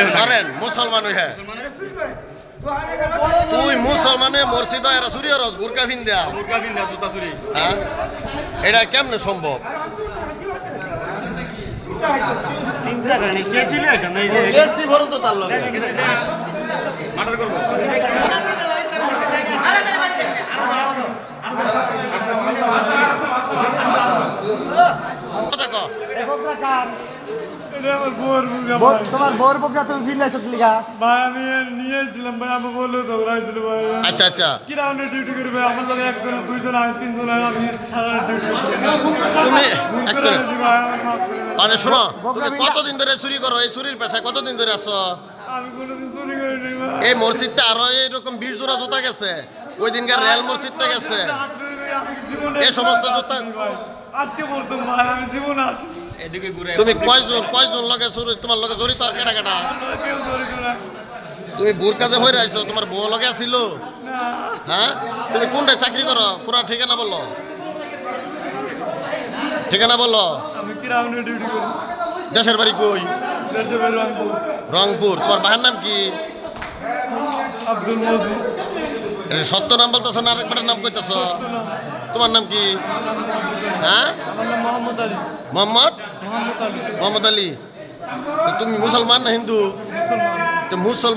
দেখে মুসলমান হ্যাঁ। তুই মুসলমান মসজিদ এরা চুরি হরস বুরকা ফিন দেয়া হ্যাঁ? এটা কেমনে সম্ভব? চিন্তা করেন কে ছিল এসি ভরো তো তার লগে। মার্ডার করব। কথা কও। বউর তোমার বকরা তুমি ফিরলে এসব লিগা ভাই আমি নিয়েছিলাম ভাই আমি বলল তো ভাই। আচ্ছা আচ্ছা। কি রাউন্ডে ডিউটি করি ভাই? আমার লগে একজন দুইজন আর তিনজন আর আমি সারা ডিউটি তুমি। মানে শোনো তুমি কতদিন ধরে চুরি করো? এই চুরির পেশায় কতদিন ধরে আছো? আমি কোনোদিন চুরি করিনি এই মসজিদটা আরও এরকম বিশ জোড়া জুতা গেছে। ওই দিনকার রেল মসজিদটা গেছে। এই সমস্ত জুতা- আজকে বলতাম ভাই আমি জীবনে আসি এদিকে ঘুরে তুমি কয়জন কয়জন লগে চুরি তোমার লগে জড়িত আর কেটা কেটা কেউ চুরি করে হয়ে আইছো তোমার বউ লগে আছিল? না। হ্যাঁ? তুমি কোনটায় চাকরি করো? পুরা ঠিকানা বলল ঠিকানা বলল আমি কি রাউন্ডে ডিউটি করি। দেশের বাড়ি কই? রংপুর। তোমার বাহার নাম কি? আব্দুল সত্য নাম বলতেছো না আরেকবার নাম কইতেছ? তোমার নাম কি? হ্যাঁ? মোহাম্মদ মোহাম্মদ? আলী। তুমি মুসলমান না হিন্দু? তো মুসলমান